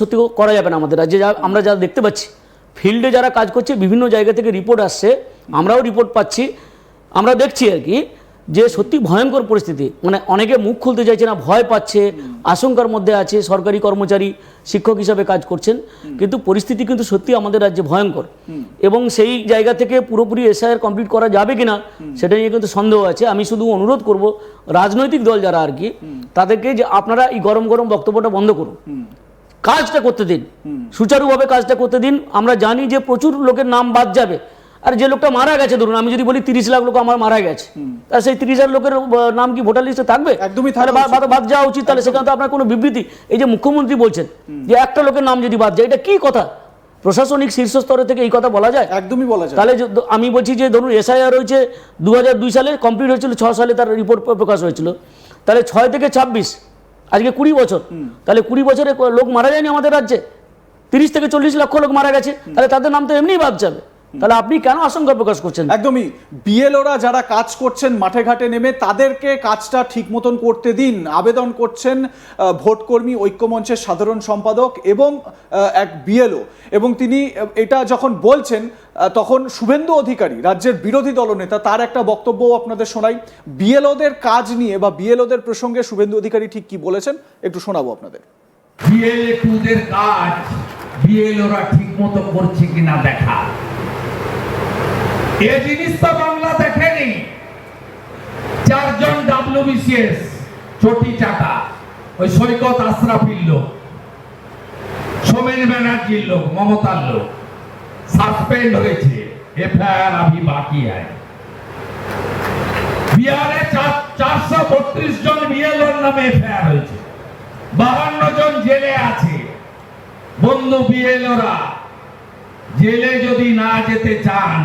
সত্যি করা যাবে না আমাদের রাজ্যে, যা আমরা যা দেখতে পাচ্ছি। ফিল্ডে যারা কাজ করছে, বিভিন্ন জায়গা থেকে রিপোর্ট আসছে, আমরাও রিপোর্ট পাচ্ছি। আমরা দেখছি আর কি যে সত্যি ভয়ঙ্কর পরিস্থিতি। মানে অনেকে মুখ খুলতে চাইছে না, ভয় পাচ্ছে, আশঙ্কার মধ্যে আছে, সরকারি কর্মচারী, শিক্ষক হিসাবে কাজ করছেন। কিন্তু পরিস্থিতি কিন্তু সত্যি আমাদের রাজ্যে ভয়ঙ্কর। এবং সেই জায়গা থেকে পুরোপুরি এসআইআর কমপ্লিট করা যাবে কিনা, সেটা নিয়ে কিন্তু সন্দেহ আছে। আমি শুধু অনুরোধ করব, রাজনৈতিক দল যারা আর কি, তাদেরকে যে আপনারা এই গরম গরম বক্তব্যটা বন্ধ করুন। কাজটা করতে দিন। সুচারুভাবে কাজটা করতে দিন। আমরা জানি যে প্রচুর লোকের নাম বাদ যাবে। আর যে লোকটা মারা গেছে ধরুন আমি যদি বলি তিরিশ লাখ লোক আমার মারা গেছে তা সেই তিরিশ হাজার লোকের নাম কি ভোটার লিস্টে থাকবে? একদমই তাহলে বাদ- বাদ যাওয়া উচিত। তাহলে সেখানে তো আপনার কোনো বিবৃতি। এই যে মুখ্যমন্ত্রী বলছেন যে একটা লোকের নাম যদি বাদ যায় এটা কি কথা? প্রশাসনিক শীর্ষ স্তরে থেকে এই কথা বলা যায়? একদমই বলা যায়। তাহলে আমি বলছি যে ধরুন এসআইআর হয়েছে দু দুই সালে কমপ্লিট হয়েছিল ছ সালে তার রিপোর্ট প্রকাশ হয়েছিল। তাহলে ছয় থেকে ছাব্বিশ আজকে কুড়ি বছর। তাহলে কুড়ি বছরে লোক মারা যায়নি আমাদের রাজ্যে? তিরিশ থেকে চল্লিশ লক্ষ লোক মারা গেছে। তাহলে তাদের নাম তো এমনিই বাদ যাবে। তাহলে আপনি কেন আশঙ্কা প্রকাশ করছেন? একদমই। বিএলওরা যারা কাজ করছেন মাঠে ঘাটে নেমে তাদেরকে কাজটা ঠিক মতন করতে দিন। আবেদন করছেন ভোটকর্মী ঐক্যমঞ্চের সাধারণ সম্পাদক এবং এক বিএলও। এবং তিনি এটা যখন বলছেন তখন শুভেন্দু অধিকারী রাজ্যের বিরোধী দলনেতা তার একটা বক্তব্যও আপনাদের শোনাই। বিএলওদের কাজ নিয়ে বা বিএলওদের প্রসঙ্গে শুভেন্দু অধিকারী ঠিক কি বলেছেন একটু শোনাবো আপনাদের। বিএলএ টুদের কাজ বিএলওরা ঠিক মতো করছে কিনা দেখা। এ জিনিস বাংলা দেখেনি। চারজন ডাব্লিউবিসিএস চটি চাটা ওই সৈকত আশরাফির লোক, সোমেন ব্যানার্জির লোক, মমতার লোক। সাসপেন্ড হয়েছে, এফআইআর আভি বাকি আয়। বিহারে চারশো বত্রিশ জন বিএলওর নামে এফআইআর হয়েছে। বাহান্ন জন জেলে আছে। বন্ধু বিএলওরা, জেলে যদি না যেতে চান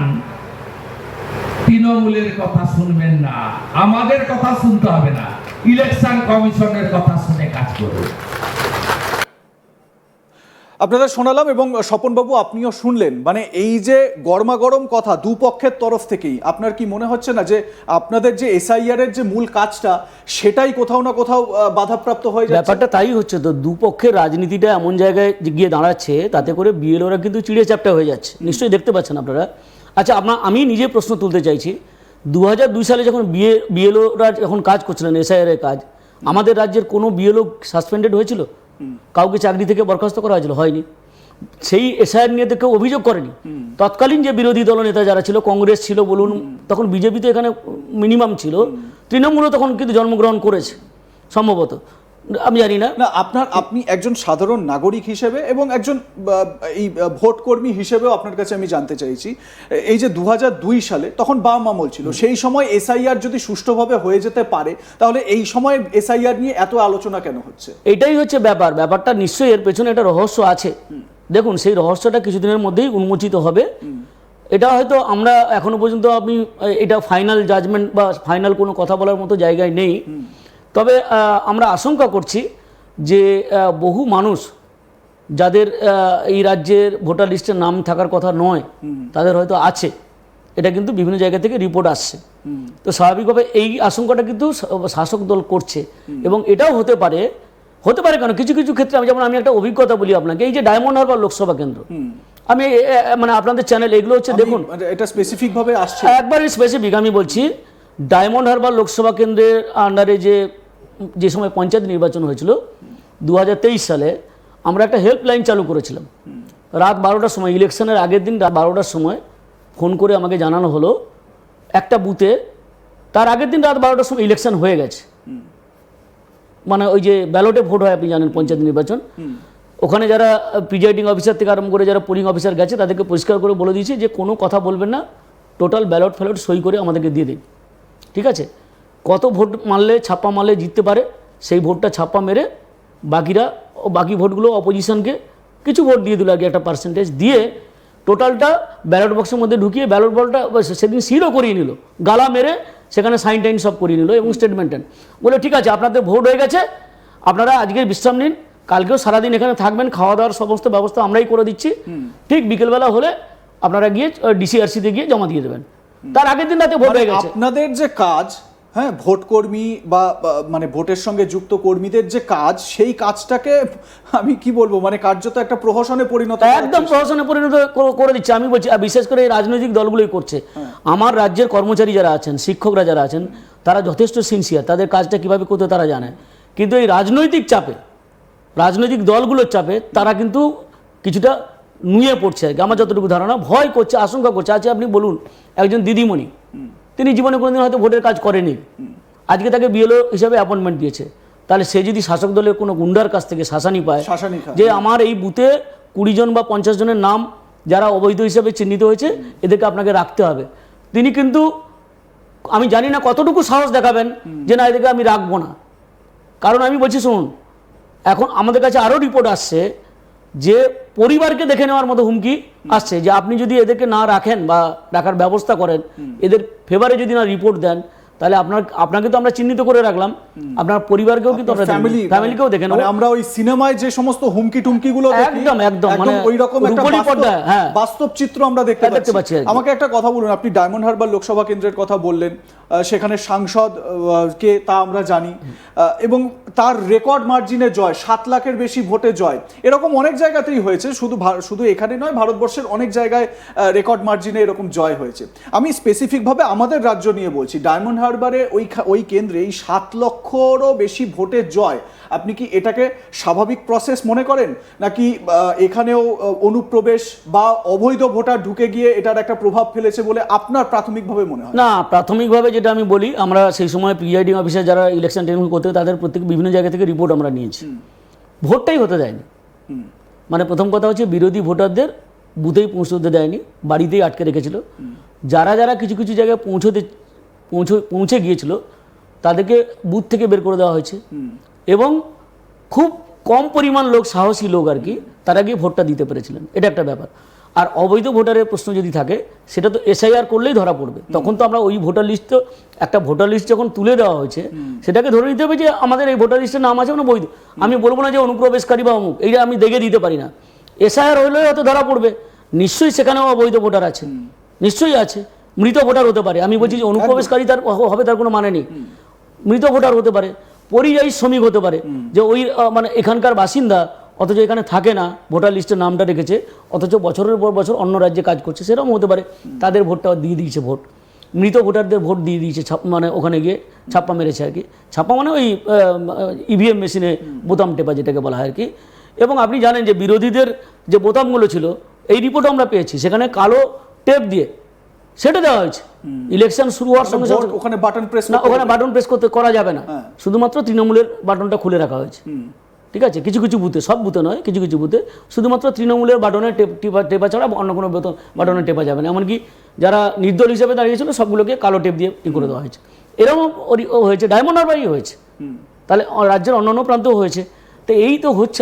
তৃণমূলের কথা শুনবেন না। আমাদের কথা শুনতে হবে না। ইলেকশন কমিশনের কথা শুনে কাজ করুন। আপনাদের শোনালাম এবং স্বপনবাবু আপনিও শুনলেন। মানে এই যে গরমাগরম কথা দুপক্ষের তরফ থেকেই আপনার কি মনে হচ্ছে না যে আপনাদের যে এসআইআর এর যে মূল কাজটা সেটাই কোথাও না কোথাও বাধাপ্রাপ্ত হয়ে যাচ্ছে? ব্যাপারটা তাই হচ্ছে তো দুপক্ষের রাজনীতিটা এমন জায়গায় গিয়ে দাঁড়াচ্ছে তাতে করে বিএলওরা কিন্তু চিড়ে চাপটা হয়ে যাচ্ছে। নিশ্চয়ই দেখতে পাচ্ছেন আপনারা। আচ্ছা আপনার আমি নিজে প্রশ্ন তুলতে চাইছি। দু দুই সালে যখন বিএ বিএলওরা যখন কাজ করছিলেন এসআইআর এর কাজ আমাদের রাজ্যের কোনো বিএলও সাসপেন্ডেড হয়েছিল? কাউকে চাকরি থেকে বরখাস্ত করা হয়েছিল? হয়নি। সেই এসআইআর নিয়ে কেউ অভিযোগ করেনি। তৎকালীন যে বিরোধী দলনেতা যারা ছিল কংগ্রেস ছিল বলুন তখন বিজেপি তো এখানে মিনিমাম ছিল। তৃণমূলও তখন কিন্তু জন্মগ্রহণ করেছে সম্ভবত। আমি জানি না। না আপনার আপনি একজন সাধারণ নাগরিক হিসেবে এবং একজন এই আহ, ভোটকর্মী হিসেবেও আপনার কাছে আমি জানতে চাইছি। এই যে দু দুই সালে তখন বাম আমল ছিল সেই সময় এসআইআর যদি সুষ্ঠুভাবে হয়ে যেতে পারে তাহলে এই সময় এসআইআর নিয়ে এত আলোচনা কেন হচ্ছে? এটাই হচ্ছে ব্যাপার। ব্যাপারটা নিশ্চয়ই এর পেছনে একটা রহস্য আছে। দেখুন সেই রহস্যটা কিছুদিনের মধ্যেই উন্মোচিত হবে। এটা হয়তো আমরা এখনও পর্যন্ত আমি এটা ফাইনাল জাজমেন্ট বা ফাইনাল কোনো কথা বলার মতো জায়গায় নেই। তবে আমরা আশঙ্কা করছি যে বহু মানুষ যাদের এই রাজ্যের ভোটার লিস্টে নাম থাকার কথা নয় তাদের হয়তো আছে। এটা কিন্তু বিভিন্ন জায়গা থেকে রিপোর্ট আসছে। তো স্বাভাবিকভাবে এই আশঙ্কাটা কিন্তু শাসক দল করছে এবং এটাও হতে পারে হতে পারে কেন? কিছু কিছু ক্ষেত্রে আমি যেমন আমি একটা অভিজ্ঞতা বলি আপনাকে এই যে ডায়মন্ড হারবার লোকসভা কেন্দ্র। আমি মানে আপনাদের চ্যানেল এগুলো হচ্ছে দেখুন। মানে এটা স্পেসিফিকভাবে আসছে। একবারই স্পেসিফিক আমি বলছি ডায়মন্ড হারবার লোকসভা কেন্দ্রের আন্ডারে যে যে সময় পঞ্চায়েত নির্বাচন হয়েছিল দু হাজার তেইশ সালে আমরা একটা হেল্পলাইন চালু করেছিলাম। রাত বারোটার সময়, ইলেকশনের আগের দিন রাত বারোটার সময় ফোন করে আমাকে জানানো হলো, একটা বুথে, তার আগের দিন রাত বারোটার সময় ইলেকশন হয়ে গেছে। মানে ওই যে ব্যালটে ভোট হয়, আপনি জানেন পঞ্চায়েত নির্বাচন। ওখানে যারা প্রিজাইডিং অফিসার থেকে আরম্ভ করে যারা পোলিং অফিসার গেছে, তাদেরকে পরিষ্কার করে বলে দিয়েছে যে কোনো কথা বলবেন না টোটাল ব্যালট ফ্যালট সই করে আমাদেরকে দিয়ে দিন। ঠিক আছে? কত ভোট মারলে ছাপ্পা মারলে জিততে পারে সেই ভোটটা ছাপ্পা মেরে বাকিরা ও বাকি ভোটগুলো অপোজিশনকে কিছু ভোট দিয়ে দিল আর কি একটা পার্সেন্টেজ দিয়ে টোটালটা ব্যালট বক্সের মধ্যে ঢুকিয়ে ব্যালট বলটা সেদিন সিলও করিয়ে নিল। গালা মেরে সেখানে সাইন টাইন সব করিয়ে নিল এবং স্টেটমেন্ট বলে ঠিক আছে আপনাদের ভোট হয়ে গেছে আপনারা আজকে বিশ্রাম নিন কালকেও সারাদিন এখানে থাকবেন খাওয়া দাওয়ার সমস্ত ব্যবস্থা আমরাই করে দিচ্ছি। ঠিক বিকেলবেলা হলে আপনারা গিয়ে ডিসিআরসিতে গিয়ে জমা দিয়ে দেবেন। তার আগের দিন রাতে ভোট মানে হয়ে গেছে। আপনাদের যে কাজ হ্যাঁ ভোট কর্মী বা মানে ভোটের সঙ্গে যুক্ত কর্মীদের যে কাজ সেই কাজটাকে আমি কি বলব মানে কার্যত একটা প্রহসনে পরিণত একদম চেষ্টা। প্রশাসনে পরিণত করে দিচ্ছে। আমি বলছি আর বিশেষ করে এই রাজনৈতিক দলগুলোই করছে। আমার রাজ্যের কর্মচারী যারা আছেন শিক্ষকরা যারা আছেন তারা যথেষ্ট সিনসিয়ার তাদের কাজটা কীভাবে করতে তারা জানে। কিন্তু এই রাজনৈতিক চাপে রাজনৈতিক দলগুলোর চাপে তারা কিন্তু কিছুটা নুয়ে পড়ছে আর কি। আমার যতটুকু ধারণা ভয় করছে আশঙ্কা করছে। আজকে আপনি বলুন একজন দিদিমণি তিনি জীবনে কোনোদিন হয়তো ভোটের কাজ করেনি। আজকে তাকে বিএলও হিসাবে অ্যাপয়েন্টমেন্ট দিয়েছে। তাহলে সে যদি শাসক দলের কোনো গুন্ডার কাছ থেকে শাসানি পায় যে আমার এই বুথে কুড়ি জন বা পঞ্চাশ জনের নাম যারা অবৈধ হিসেবে চিহ্নিত হয়েছে এদেরকে আপনাকে রাখতে হবে। তিনি কিন্তু আমি জানি না কতটুকু সাহস দেখাবেন যে না এদেরকে আমি রাখব না। কারণ আমি বলছি শুনুন এখন আমাদের কাছে আরও রিপোর্ট আসছে যে পরিবারকে দেখে নেওয়ার মতো হুমকি আসছে যে আপনি যদি এদেরকে না রাখেন বা রাখার ব্যবস্থা করেন এদের ফেভারে যদি না রিপোর্ট দেন তাহলে আপনার আপনাকে তো আমরা চিহ্নিত করে রাখলাম। আপনার পরিবারকেও কিন্তু ফ্যামিলি ফ্যামিলিকেও দেখে নেব মানে আমরা ওই সিনেমায় যে সমস্ত হুমকি টুমকি গুলো দেখি, একদম, একদম, মানে ওই রকম একটা বাস্তব- হ্যাঁ। বাস্তব চিত্র আমরা দেখতে পাচ্ছি। আমাকে একটা কথা বলুন আপনি ডায়মন্ড হারবার লোকসভা কেন্দ্রের কথা বললেন সেখানে সাংসদ কে তা আমরা জানি এবং তার রেকর্ড মার্জিনে জয় সাত লাখের বেশি ভোটে জয় এরকম অনেক জায়গাতেই হয়েছে শুধু শুধু এখানে নয় ভারতবর্ষের অনেক জায়গায় রেকর্ড মার্জিনে এরকম জয় হয়েছে। আমি স্পেসিফিকভাবে আমাদের রাজ্য নিয়ে বলছি ডায়মন্ড হারবারে ওই ওই কেন্দ্রে এই সাত লক্ষরও বেশি ভোটের জয়। আপনি কি এটাকে স্বাভাবিক প্রসেস মনে করেন? নাকি এখানেও অনুপ্রবেশ বা অবৈধ ভোটার ঢুকে গিয়ে এটার একটা প্রভাব ফেলেছে বলে আপনার প্রাথমিকভাবে মনে হয়? না প্রাথমিকভাবে যেটা আমি বলি আমরা সেই সময় প্রিজাইডিং অফিসার যারা ইলেকশন টেনিং করতে তাদের প্রত্যেক বিভিন্ন জায়গা থেকে রিপোর্ট আমরা নিয়েছি। ভোটটাই হতে দেয়নি। মানে প্রথম কথা হচ্ছে বিরোধী ভোটারদের বুথেই পৌঁছতে দেয়নি বাড়িতেই আটকে রেখেছিল। যারা যারা কিছু কিছু জায়গায় পৌঁছতে পৌঁছে পৌঁছে গিয়েছিল তাদেরকে বুথ থেকে বের করে দেওয়া হয়েছে। এবং খুব কম পরিমাণ লোক সাহসী লোক আর কি তারা গিয়ে ভোটটা দিতে পেরেছিলেন। এটা একটা ব্যাপার। আর অবৈধ ভোটারের প্রশ্ন যদি থাকে সেটা তো এসআইআর করলেই ধরা পড়বে। তখন তো আমরা ওই ভোটার লিস্ট তো একটা ভোটার লিস্ট যখন তুলে দেওয়া হয়েছে সেটাকে ধরে নিতে হবে যে আমাদের এই ভোটার লিস্টের নাম আছে মানে বৈধ। আমি বলব না যে অনুপ্রবেশকারী বা অমুক এইটা আমি দেখে দিতে পারি না। এসআইআর হলেও হয়তো ধরা পড়বে। নিশ্চয়ই সেখানেও অবৈধ ভোটার আছে। নিশ্চয়ই আছে। মৃত ভোটার হতে পারে। আমি বলছি যে অনুপ্রবেশকারী তার হবে তার কোনো মানে নেই। মৃত ভোটার হতে পারে পরিযায়ী শ্রমিক হতে পারে। যে ওই মানে এখানকার বাসিন্দা অথচ এখানে থাকে না ভোটার লিস্টের নামটা রেখেছে অথচ বছরের পর বছর অন্য রাজ্যে কাজ করছে সেরকম হতে পারে। তাদের ভোটটা দিয়ে দিয়েছে ভোট। মৃত ভোটারদের ভোট দিয়ে দিয়েছে ছাপ- মানে ওখানে গিয়ে ছাপ্পা মেরেছে আর কি। ছাপ্পা মানে ওই ইভিএম মেশিনে বোতাম টেপা যেটাকে বলা হয় আর কি। এবং আপনি জানেন যে বিরোধীদের যে বোতামগুলো ছিল এই রিপোর্ট আমরা পেয়েছি। সেখানে কালো টেপ দিয়ে সেটা দেওয়া হয়েছে। ইলেকশন শুরু হওয়ার সঙ্গে সঙ্গে ওখানে বাটন প্রেস না ওখানে বাটন প্রেস করতে করা যাবে না। হ্যাঁ। শুধুমাত্র তৃণমূলের বাটনটা খুলে রাখা হয়েছে। ঠিক আছে? কিছু কিছু বুথে সব বুথে নয় কিছু কিছু বুথে। শুধুমাত্র তৃণমূলের বাটনে টেপ- টিপা টেপা ছাড়া অন্য কোনো বেতন বাটনে টেপা যাবে না। এমনকি যারা নির্দল হিসেবে দাঁড়িয়েছিল সবগুলোকে কালো টেপ দিয়ে ই করে দেওয়া হয়েছে। এরকম হয়েছে। ডায়মন্ড হারবারই হয়েছে। তাহলে রাজ্যের অন্যান্য প্রান্তেও হয়েছে। তো এই তো হচ্ছে